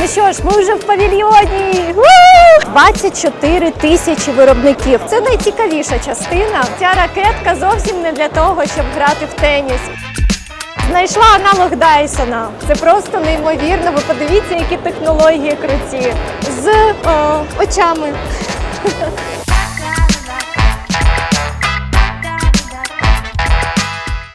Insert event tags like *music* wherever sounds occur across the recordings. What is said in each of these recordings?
Ну що ж, ми вже в павільйоні. Ву! 24 тисячі виробників. Це найцікавіша частина. Ця ракетка зовсім не для того, щоб грати в теніс. Знайшла аналог Дайсона. Це просто неймовірно. Ви подивіться, які технології круті з е, очами.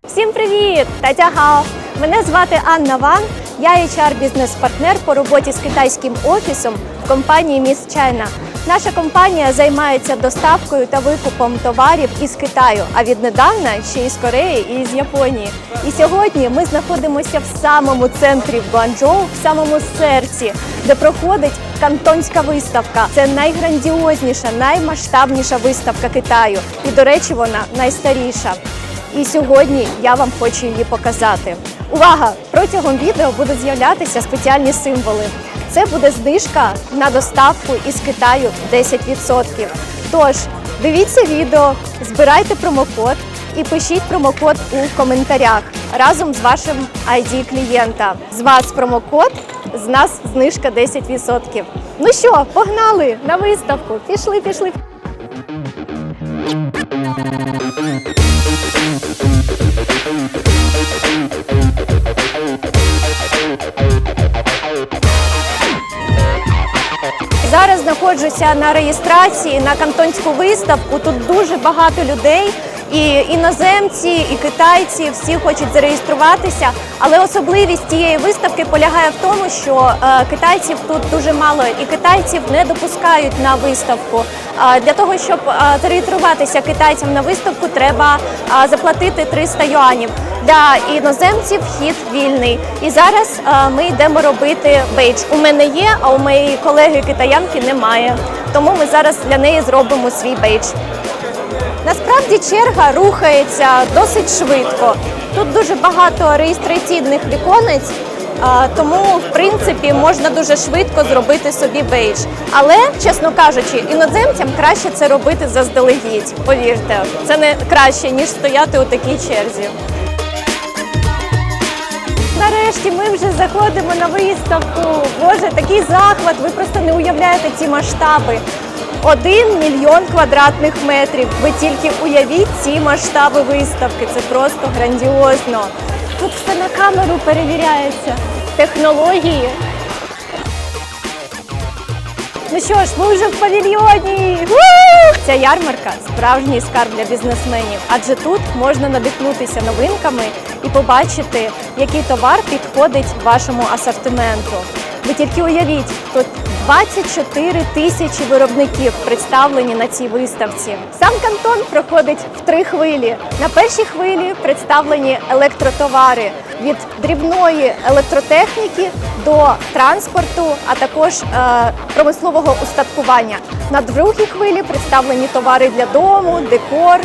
Всім привіт! Тадягао! Мене звати Анна Ван. Я HR бізнес-партнер по роботі з китайським офісом в компанії Miss China. Наша компанія займається доставкою та викупом товарів із Китаю, а віднедавна ще із Кореї і з Японії. І сьогодні ми знаходимося в самому центрі Гуанчжоу, в самому серці, де проходить кантонська виставка. Це найграндіозніша, наймасштабніша виставка Китаю. І, до речі, вона найстаріша. І сьогодні я вам хочу її показати. Увага! Протягом відео будуть з'являтися спеціальні символи. Це буде знижка на доставку із Китаю 10%. Тож дивіться відео, збирайте промокод і пишіть промокод у коментарях разом з вашим ID клієнта. З вас промокод, з нас знижка 10%. Ну що, погнали на виставку? Пішли, пішли. Зараз знаходжуся на реєстрації на кантонську виставку. Тут дуже багато людей. І іноземці, і китайці всі хочуть зареєструватися. Але особливість цієї виставки полягає в тому, що е, китайців тут дуже мало, і китайців не допускають на виставку. Для того, щоб е, зареєструватися китайцям на виставку, треба е, заплатити 300 юанів. Для іноземців вхід вільний. І зараз ми йдемо робити бейдж. У мене є, а у моєї колеги китаянки немає. Тому ми зараз для неї зробимо свій бейдж. Насправді черга рухається досить швидко. Тут дуже багато реєстраційних віконець, тому в принципі можна дуже швидко зробити собі бейдж. Але, чесно кажучи, іноземцям краще це робити заздалегідь. Повірте, це не краще ніж стояти у такій черзі. Нарешті ми вже заходимо на виставку. Боже, такий захват. Ви просто не уявляєте ці масштаби. Один мільйон квадратних метрів. Ви тільки уявіть ці масштаби виставки. Це просто грандіозно. Тут все на камеру перевіряється. Технології. Ну що ж, ми вже в павільйоні. Ву! Ця ярмарка справжній скарб для бізнесменів, адже тут можна надихнутися новинками і побачити, який товар підходить вашому асортименту. Ви тільки уявіть, тут 24 тисячі виробників представлені на цій виставці. Сам кантон проходить в три хвилі. На першій хвилі представлені електротовари від дрібної електротехніки до транспорту, а також е, промислового устаткування. На другій хвилі представлені товари для дому, декор.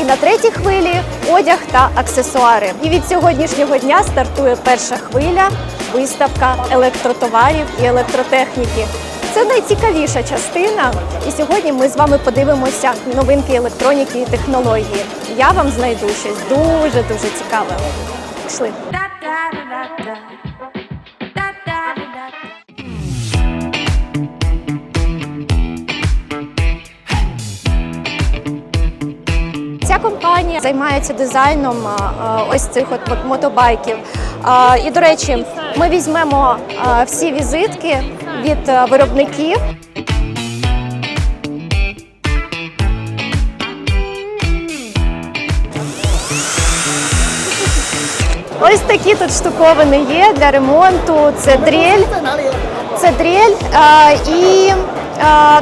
І на третій хвилі одяг та аксесуари. І від сьогоднішнього дня стартує перша хвиля виставка електротоварів і електротехніки. Це найцікавіша частина. І сьогодні ми з вами подивимося новинки електроніки і технології. Я вам знайду щось дуже дуже цікаве. Пішли. Компанія займається дизайном ось цих от мотобайків. І, до речі, ми візьмемо всі візитки від виробників. Ось такі тут штуковини є для ремонту. Це дрель. Це дрель. І,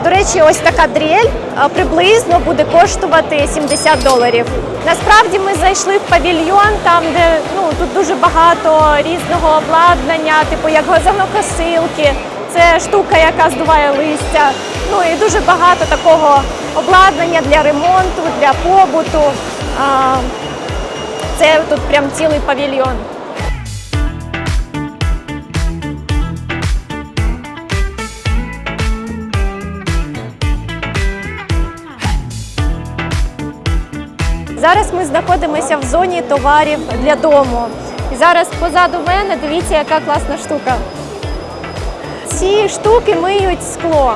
до речі, ось така дрель приблизно буде коштувати 70 доларів. Насправді ми зайшли в павільйон, там, де ну, тут дуже багато різного обладнання, типу як газонокосилки. Це штука, яка здуває листя. Ну і дуже багато такого обладнання для ремонту, для побуту. Це тут прям цілий павільйон. Зараз ми знаходимося в зоні товарів для дому. І зараз позаду мене дивіться, яка класна штука. ці штуки миють скло.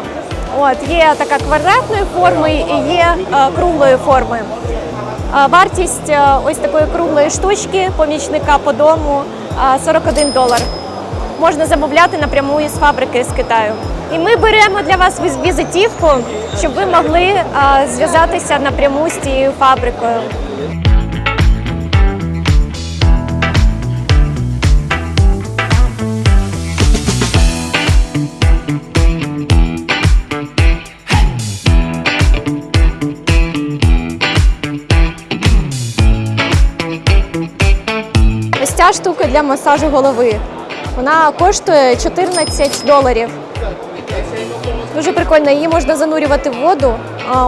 От, є така квадратної форми і є е, круглої форми. Е, Вартість е, ось такої круглої штучки помічника по дому е, 41 долар. Можна замовляти напряму із фабрики з Китаю. І ми беремо для вас віз- візитівку, щоб ви могли е, зв'язатися напряму з цією фабрикою. Ця штука для масажу голови. Вона коштує 14 доларів. Дуже прикольно, її можна занурювати в воду.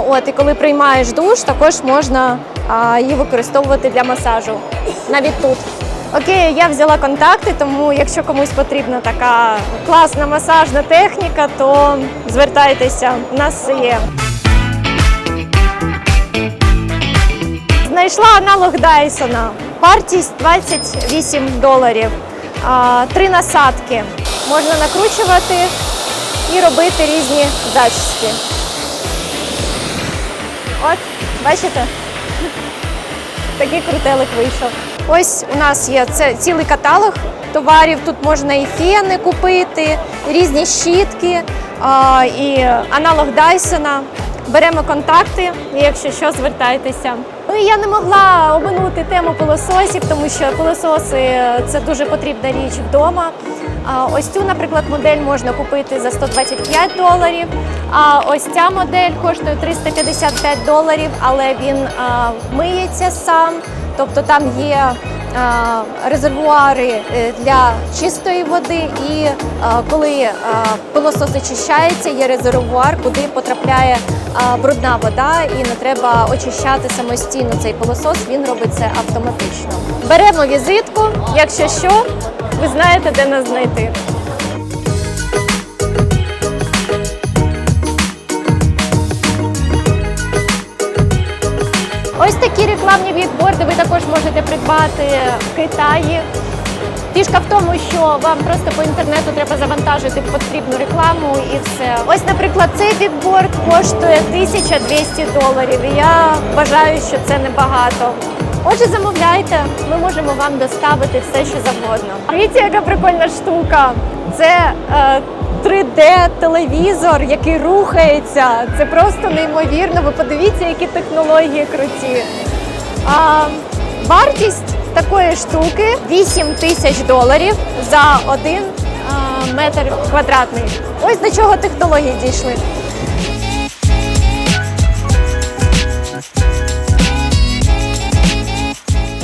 От, і коли приймаєш душ, також можна її використовувати для масажу. Навіть тут. Окей, я взяла контакти, тому якщо комусь потрібна така класна масажна техніка, то звертайтеся, у нас все є. Знайшла аналог Дайсона. Вартість 28 доларів. Три насадки. Можна накручувати і робити різні зачіски. От, бачите? Такий крутелик вийшов. Ось у нас є це цілий каталог товарів. Тут можна і фени купити, різні щітки, і аналог Дайсона. Беремо контакти, і якщо що, звертайтеся. І я не могла оминути тему пилососів, тому що пилососи це дуже потрібна річ вдома. Ось цю, наприклад, модель можна купити за 125 доларів. А ось ця модель коштує 355 доларів, але він миється сам, тобто там є резервуари е, для чистої води, і коли пилосос очищається, є резервуар, куди потрапляє брудна вода, і не треба очищати самостійно цей пилосос. Він робить це автоматично. Беремо візитку, якщо що, ви знаєте, де нас знайти. Ось такі рекламні бікборди ви також можете придбати в Китаї. Фішка в тому, що вам просто по інтернету треба завантажити потрібну рекламу і все. Ось, наприклад, цей бікборд коштує 1200 доларів. І я вважаю, що це небагато. Отже, замовляйте, ми можемо вам доставити все, що завгодно. Дивіться, яка прикольна штука. Це е, 3D-телевізор, який рухається. Це просто неймовірно. Ви подивіться, які технології круті. А, вартість такої штуки 8 тисяч доларів за один метр квадратний. Ось до чого технології дійшли.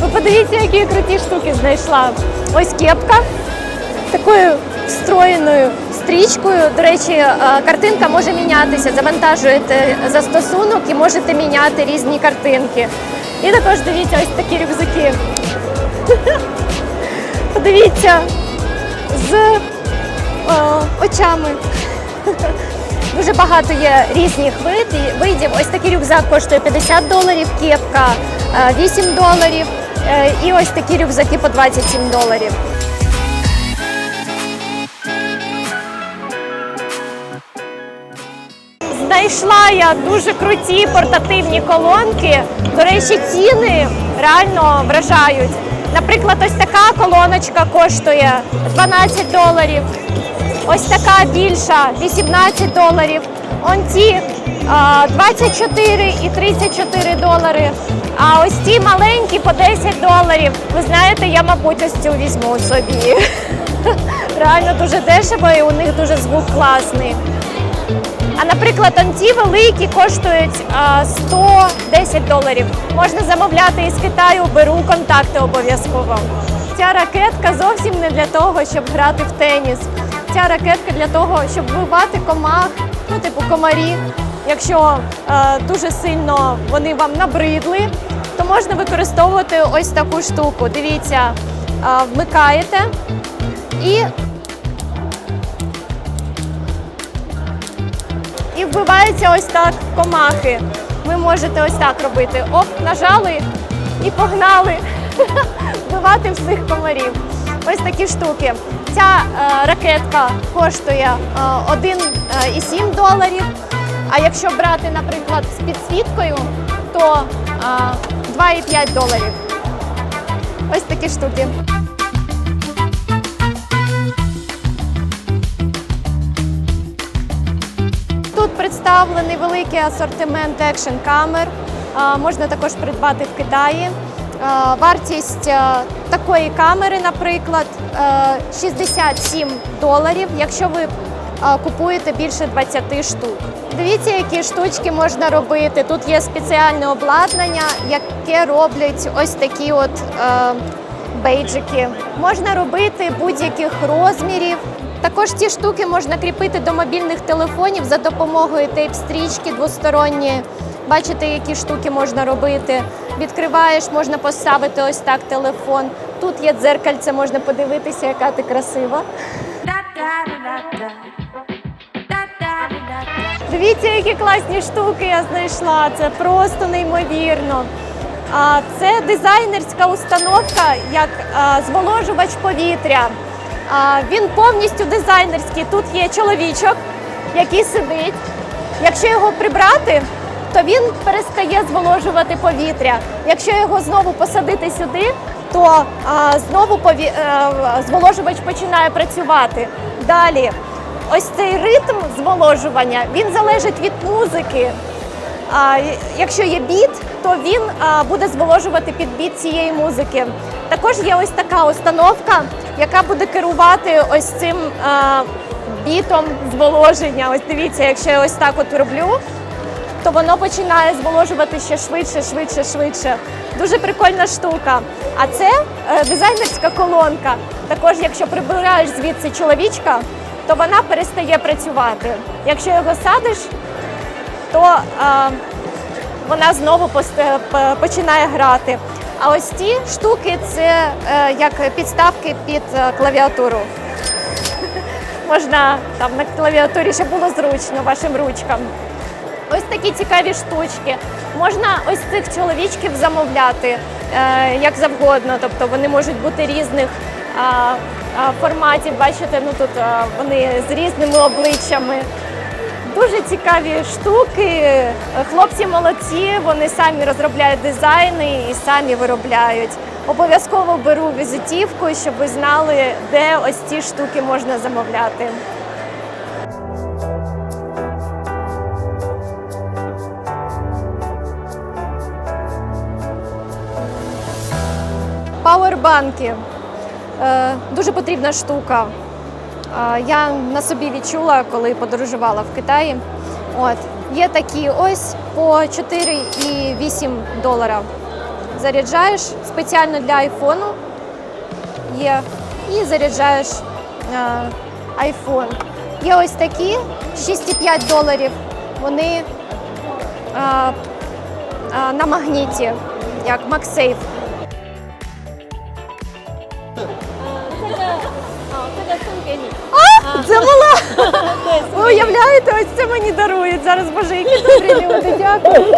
Ви подивіться, які круті штуки знайшла. Ось кепка такою встроєною стрічкою. До речі, е, картинка може мінятися. Завантажуєте застосунок і можете міняти різні картинки. І також дивіться ось такі рюкзаки. *laughs* Подивіться з е, очами. *laughs* Дуже багато є різних видів. Ось такий рюкзак коштує 50 доларів, кепка е, 8 доларів. е, І ось такі рюкзаки по 27 доларів. Знайшла я дуже круті портативні колонки. До речі, ціни реально вражають. Наприклад, ось така колоночка коштує 12 доларів. Ось така більша 18 доларів. Он а, 24 і 34 долари. А ось ці маленькі по 10 доларів. Ви знаєте, я, мабуть, ось цю візьму собі. *laughs* Реально дуже дешево і у них дуже звук класний. А наприклад, ті великі коштують 110 доларів. Можна замовляти із Китаю, беру контакти обов'язково. Ця ракетка зовсім не для того, щоб грати в теніс. Ця ракетка для того, щоб вбивати комах, ну типу комарі. Якщо е, дуже сильно вони вам набридли, то можна використовувати ось таку штуку. Дивіться, е, вмикаєте і і вбиваються ось так комахи. Ви можете ось так робити. Оп, нажали і погнали *laughs* вбивати всіх комарів. Ось такі штуки. Ця е, ракетка коштує е, 1,7 доларів. А якщо брати, наприклад, з підсвіткою, то е, 2,5 доларів. Ось такі штуки. Тут представлений великий асортимент екшн камер. Можна також придбати в Китаї. Вартість такої камери, наприклад, е, 67 доларів, якщо ви купуєте більше 20 штук. Дивіться, які штучки можна робити. Тут є спеціальне обладнання, яке роблять ось такі от бейджики. Можна робити будь-яких розмірів. Також ці штуки можна кріпити до мобільних телефонів за допомогою тейп-стрічки двосторонньої. Бачите, які штуки можна робити. Відкриваєш, можна поставити ось так телефон. Тут є дзеркальце, можна подивитися, яка ти красива. Дивіться, які класні штуки я знайшла. Це просто неймовірно. Це дизайнерська установка як зволожувач повітря. Він повністю дизайнерський. Тут є чоловічок, який сидить. Якщо його прибрати, то він перестає зволожувати повітря. Якщо його знову посадити сюди, то знову пові... е, зволожувач починає працювати. Далі, ось цей ритм зволожування він залежить від музики. А, якщо є біт, то він буде зволожувати під біт цієї музики. Також є ось така установка, яка буде керувати ось цим а, бітом зволоження. Ось дивіться, якщо я ось так от роблю, то воно починає зволожувати ще швидше, швидше, швидше. Дуже прикольна штука. А це е, дизайнерська колонка. Також, якщо прибираєш звідси чоловічка, то вона перестає працювати. Якщо його садиш, то е, вона знову пост- починає грати. А ось ці штуки це е, як підставки під е, клавіатуру. *laughs* Можна там на клавіатурі, щоб було зручно вашим ручкам. Ось такі цікаві штучки. Можна ось цих чоловічків замовляти е, як завгодно. Тобто вони можуть бути різних форматів. Бачите, ну тут вони з різними обличчями. Дуже цікаві штуки. Хлопці молодці, вони самі розробляють дизайни і самі виробляють. Обов'язково беру візитівку, щоб ви знали, де ось ці штуки можна замовляти. Пауербанки. Е, дуже потрібна штука. Я на собі відчула, коли подорожувала в Китаї. От. Є такі ось по 4,8 долара. Заряджаєш спеціально для айфону є і заряджаєш айфон. Є ось такі 6,5 доларів. Вони е, е, на магніті, як MagSafe. А, це мала! *laughs* Ви уявляєте, ось це мені дарують зараз, боже, які добрі люди, дякую.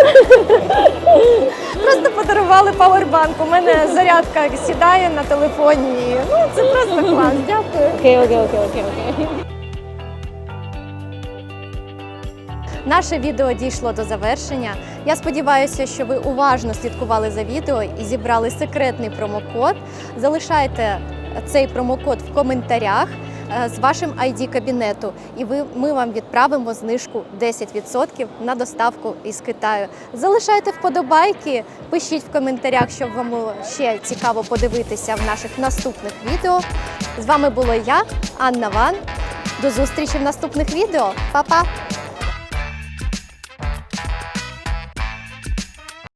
Просто подарували павербанк. У мене зарядка сідає на телефоні. Ну, це просто клас. Дякую. Окей, окей, окей, окей, окей. Наше відео дійшло до завершення. Я сподіваюся, що ви уважно слідкували за відео і зібрали секретний промокод. Залишайте цей промокод в коментарях з вашим ID кабінету, і ви, ми вам відправимо знижку 10% на доставку із Китаю. Залишайте вподобайки, пишіть в коментарях, щоб вам ще цікаво подивитися в наших наступних відео. З вами була я, Анна Ван. До зустрічі в наступних відео. Па-па!